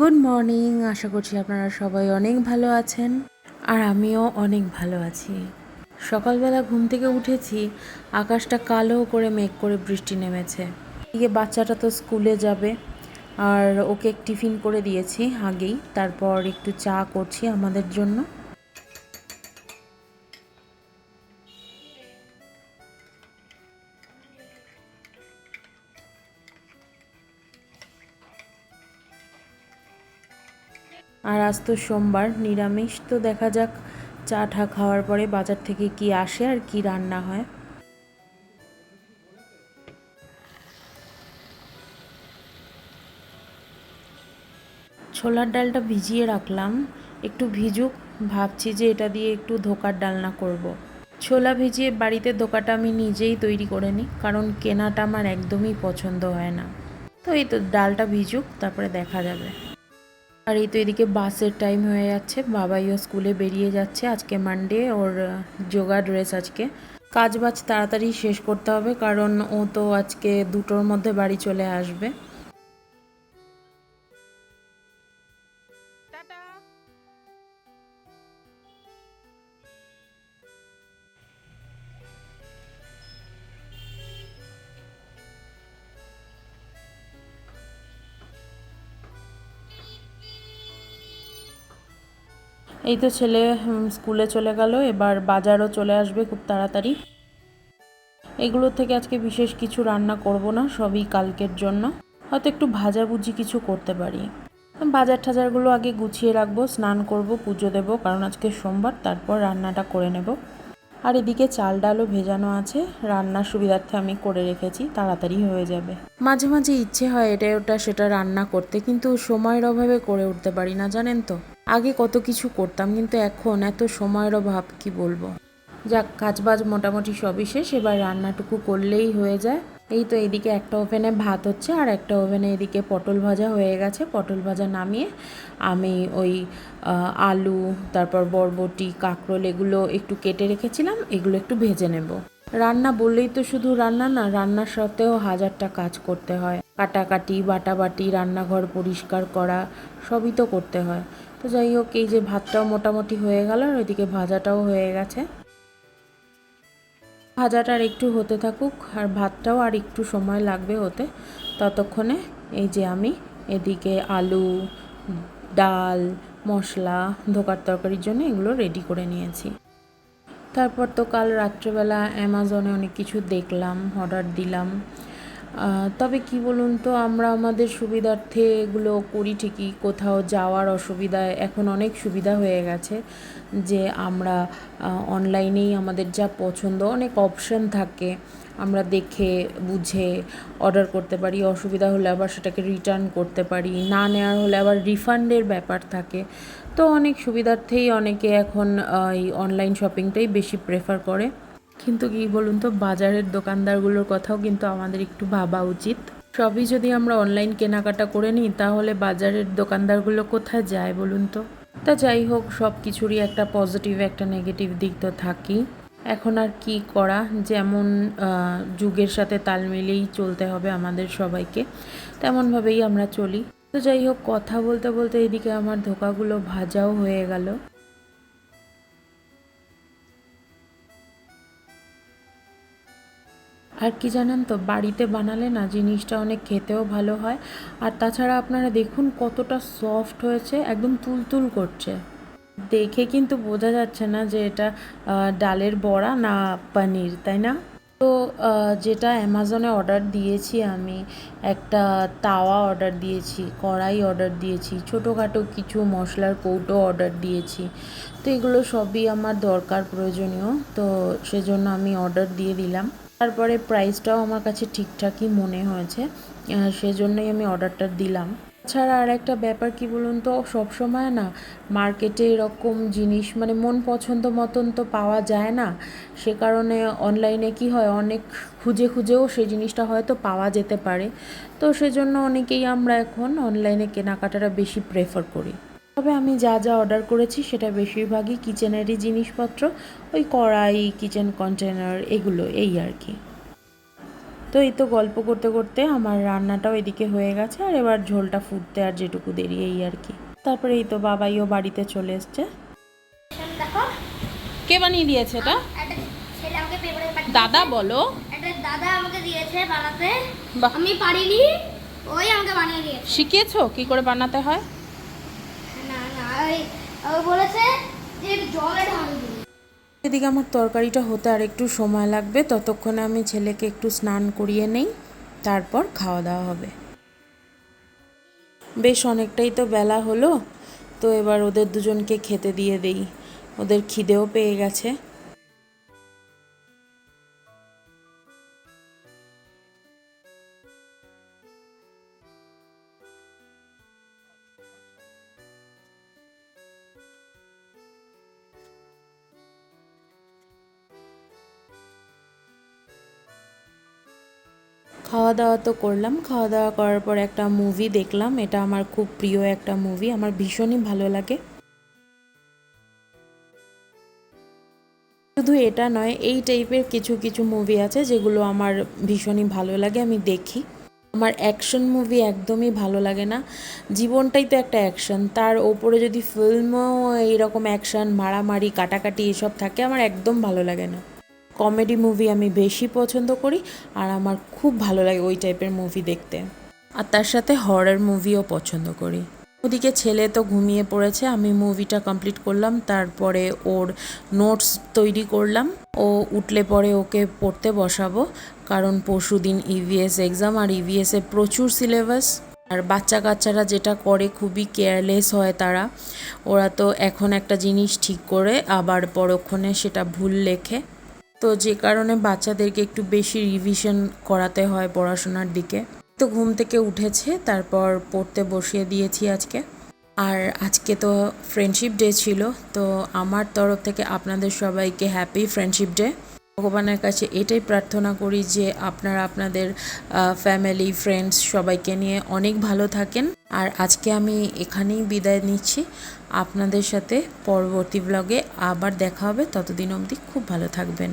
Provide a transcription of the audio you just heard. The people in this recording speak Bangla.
গুড মর্নিং আশা করছি আপনারা সবাই অনেক ভালো আছেন আর আমিও অনেক ভালো আছি। সকালবেলা ঘুম থেকে উঠেছি, আকাশটা কালো করে মেঘ করে বৃষ্টি নেমেছে। এদিকে বাচ্চাটা তো স্কুলে যাবে, আর ওকে টিফিন করে দিয়েছি আগেই, তারপর একটু চা করছি আমাদের জন্য। আর আজ তো সোমবার, নিরামিষ তো দেখা যাক চা ঠা খাওয়ার পরে বাজার থেকে কি আসে আর কি রান্না হয়। ছোলার ডালটা ভিজিয়ে রাখলাম, একটু ভিজুক, ভাবছি যে এটা দিয়ে একটু ধোকার ডালনা করব। ছোলা ভিজিয়ে বাড়িতে ধোকাটা আমি নিজেই তৈরি করে নিই, কারণ কেনাটা আমার একদমই পছন্দ হয় না। তো এই তো ডালটা ভিজুক, তারপরে দেখা যাবে। আর এই তো এদিকে বাসের টাইম হয়ে যাচ্ছে। বাবাইও স্কুলে বেরিয়ে যাচ্ছে। আজকে মানডে ওর যোগা ড্রেস আজকে। কাজ বাজ তাড়াতাড়ি শেষ করতে হবে, কারণ ও তো আজকে দুটোর মধ্যে বাড়ি চলে আসবে। এই তো ছেলে স্কুলে চলে গেল, এবার বাজারও চলে আসবে খুব তাড়াতাড়ি। এগুলোর থেকে আজকে বিশেষ কিছু রান্না করব না, সবই কালকের জন্য। হয়তো একটু ভাজাভুজি কিছু করতে পারি। বাজার ঠাজারগুলো আগে গুছিয়ে রাখব, স্নান করব, পুজো দেব, কারণ আজকে সোমবার, তারপর রান্নাটা করে নেব। আর এদিকে চাল ডালও ভেজানো আছে, রান্নার সুবিধার্থে আমি করে রেখেছি, তাড়াতাড়ি হয়ে যাবে। মাঝে মাঝে ইচ্ছে হয় এটা ওটা সেটা রান্না করতে, কিন্তু সময়ের অভাবে করে উঠতে পারি না, জানেন তো? আগে কত কিছু করতাম, কিন্তু এখন এত সময়ের অভাব, কি বলব? যাক, কাজবাজ মোটামুটি সবই শেষ, এবার রান্নাটুকু করলেই হয়ে যায়। এই তো এদিকে একটা ওভেনে ভাত হচ্ছে, আর একটা ওভেনে এদিকে পটল ভাজা হয়ে গেছে। পটল ভাজা নামিয়ে আমি ওই আলু, তারপর বরবটি, কাঁকরোল, এগুলো একটু কেটে রেখেছিলাম, এগুলো একটু ভেজে নেব। রান্না বললেই তো শুধু রান্না না, রান্নার সাথেও হাজারটা কাজ করতে হয়। কাটাকাটি, বাটাবাটি, রান্নাঘর পরিষ্কার করা, সবই তো করতে হয়। তো যাই হোক, এই যে ভাতটাও মোটামুটি হয়ে গেল আর ওইদিকে ভাজাটাও হয়ে গেছে। ভাজাটা আর একটু হতে থাকুক আর ভাতটাও আর একটু সময় লাগবে হতে, ততক্ষণে এই যে আমি এদিকে আলু ডাল, মশলা, ধোকার তরকারির জন্য এগুলো রেডি করে নিয়েছি। তারপর তো কাল রাত্রেবেলা অ্যামাজনে অনেক কিছু দেখলাম অর্ডার দিলাম। তবে কি বলুন তো, আমরা আমাদের সুবিধার্থে এগুলো করি ঠিকই। কোথাও যাওয়ার অসুবিধায় এখন অনেক সুবিধা হয়ে গেছে যে আমরা অনলাইনেই আমাদের যা পছন্দ, অনেক অপশন থাকে। আমরা দেখে, বুঝে অর্ডার করতে পারি, অসুবিধা হলে আবার সেটাকে রিটার্ন করতে পারি। না নেওয়ার হলে আবার রিফান্ডের ব্যাপার থাকে। তো অনেক সুবিধার্থেই অনেকে এখন এই অনলাইন শপিংটাই বেশি প্রেফার করে। কিন্তু কি বলুন তো, বাজারের দোকানদারগুলোর কথাও কিন্তু আমাদের একটু ভাবা উচিত। সবই যদি আমরা অনলাইন কেনাকাটা করে নিই, তাহলে বাজারের দোকানদারগুলো কোথায় যায় বলুন তো? তা যাই হোক সব কিছুরই একটা পজিটিভ একটা নেগেটিভ দিক তো থাকেই। এখন আর কি করা? যেমন যুগের সাথে তাল মিলেই চলতে হবে আমাদের সবাইকে। তেমনভাবেই আমরা চলি। তো যাই হোক, কথা বলতে বলতে এদিকে আমার ধোকাগুলো ভাজাও হয়ে গেল। আর কি জানেন তো, বাড়িতে বানালে না জিনিসটা অনেক খেতেও ভালো হয়। আর তাছাড়া আপনারা দেখুন কতটা সফট হয়েছে, একদম তুলতুল করছে। দেখে কিন্তু বোঝা যাচ্ছে না যে এটা ডালের বড়া না পনির, তাই না? তো যেটা অ্যামাজনে অর্ডার দিয়েছি আমি, একটা তাওয়া অর্ডার দিয়েছি, কড়াই অর্ডার দিয়েছি, ছোটোখাটো কিছু মশলার কৌটো অর্ডার দিয়েছি। তো এগুলো সবই আমার দরকার প্রয়োজনীয়, তো সেজন্য আমি অর্ডার দিয়ে দিলাম। তারপরে প্রাইসটাও আমার কাছে ঠিকঠাকই মনে হয়েছে সেজন্যই আমি অর্ডারটা দিলাম। ছাড়া আর একটা ব্যাপার কি বলুন তো সব সময় না মার্কেটে এরকম জিনিস মানে মন পছন্দ মতন তো পাওয়া যায় না। সে কারণে অনলাইনে কি হয়, অনেক খুঁজে খুঁজেও সেই জিনিসটা হয়তো পাওয়া যেতে পারে। তো সেজন্য অনেকেই আমরা এখন অনলাইনে কেনাকাটাটা বেশি প্রেফার করি। তবে আমি যা যা অর্ডার করেছি সেটা বেশিরভাগই কিচেনেরই জিনিসপত্র ওই কড়াই কিচেন কন্টেনার এগুলো এই আর কি। তো এই তো গল্প করতে করতে আমার রান্নাটাও এদিকে হয়ে গেছে আর এবার ঝোলটা ফুটতে আর যেটুকু দেরি এই আর কি। তারপরে এই তো বাবাইও বাড়িতে চলে এসছে। কে বানিয়ে দিয়েছে এটা? দাদা বলো। দাদা আমাকে দিয়েছে বানাতে। আমি পারিনি ওই আমাকে বানিয়ে দিয়েছে। শিখিয়েছো কি করে বানাতে হয়? এদিকে আমার তরকারিটা হতে আর একটু সময় লাগবে, ততক্ষণে আমি ছেলেকে একটু স্নান করিয়ে নেই, তারপর খাওয়া দাওয়া হবে। বেশ অনেকটাই তো বেলা হলো, তো এবার ওদের দুজনকে খেতে দিয়ে দেই। ওদের খিদেও পেয়ে গেছে। খাওয়া দাওয়া তো করলাম। খাওয়া দাওয়া করার পর একটা মুভি দেখলাম। এটা আমার খুব প্রিয় একটা মুভি আমার ভীষণই ভালো লাগে। শুধু এটা নয়, এই টাইপের কিছু কিছু মুভি আছে যেগুলো আমার ভীষণই ভালো লাগে, আমি দেখি। আমার অ্যাকশন মুভি একদমই ভালো লাগে না। জীবনটাই তো একটা অ্যাকশন তার ওপরে যদি ফিল্মও এইরকম অ্যাকশন মারামারি, কাটাকাটি এসব থাকে, আমার একদম ভালো লাগে না। কমেডি মুভি আমি বেশি পছন্দ করি আর আমার খুব ভালো লাগে ওই টাইপের মুভি দেখতে। আর তার সাথে হরর মুভিও পছন্দ করি। ওদিকে ছেলে তো ঘুমিয়ে পড়েছে, আমি মুভিটা কমপ্লিট করলাম, তারপরে ওর নোটস তৈরি করলাম। ও উঠলে পরে ওকে পড়তে বসাবো, কারণ পরশু দিন ইভিএস এক্সাম আর ইভিএসে প্রচুর সিলেবাস আর বাচ্চা কাচ্চারা যেটা করে খুবই কেয়ারলেস হয় তারা। ওরা তো এখন একটা জিনিস ঠিক করে আবার পরক্ষণে সেটা ভুল লেখে। তো যে কারণে বাচ্চাদেরকে একটু বেশি রিভিশন করাতে হয় পড়াশোনার দিকে। তো ঘুম থেকে উঠেছে, তারপর পড়তে বসিয়ে দিয়েছি আজকে। আর আজকে তো ফ্রেন্ডশিপ ডে ছিল, তো আমার তরফ থেকে আপনাদের সবাইকে হ্যাপি ফ্রেন্ডশিপ ডে ভগবানের কাছে এটাই প্রার্থনা করি যে আপনারা আপনাদের ফ্যামিলি ফ্রেন্ডস সবাইকে নিয়ে অনেক ভালো থাকেন। আর আজকে আমি এখানেই বিদায় নিচ্ছি। আপনাদের সাথে পরবর্তী ব্লগে আবার দেখা হবে। ততদিন অবধি খুব ভালো থাকবেন।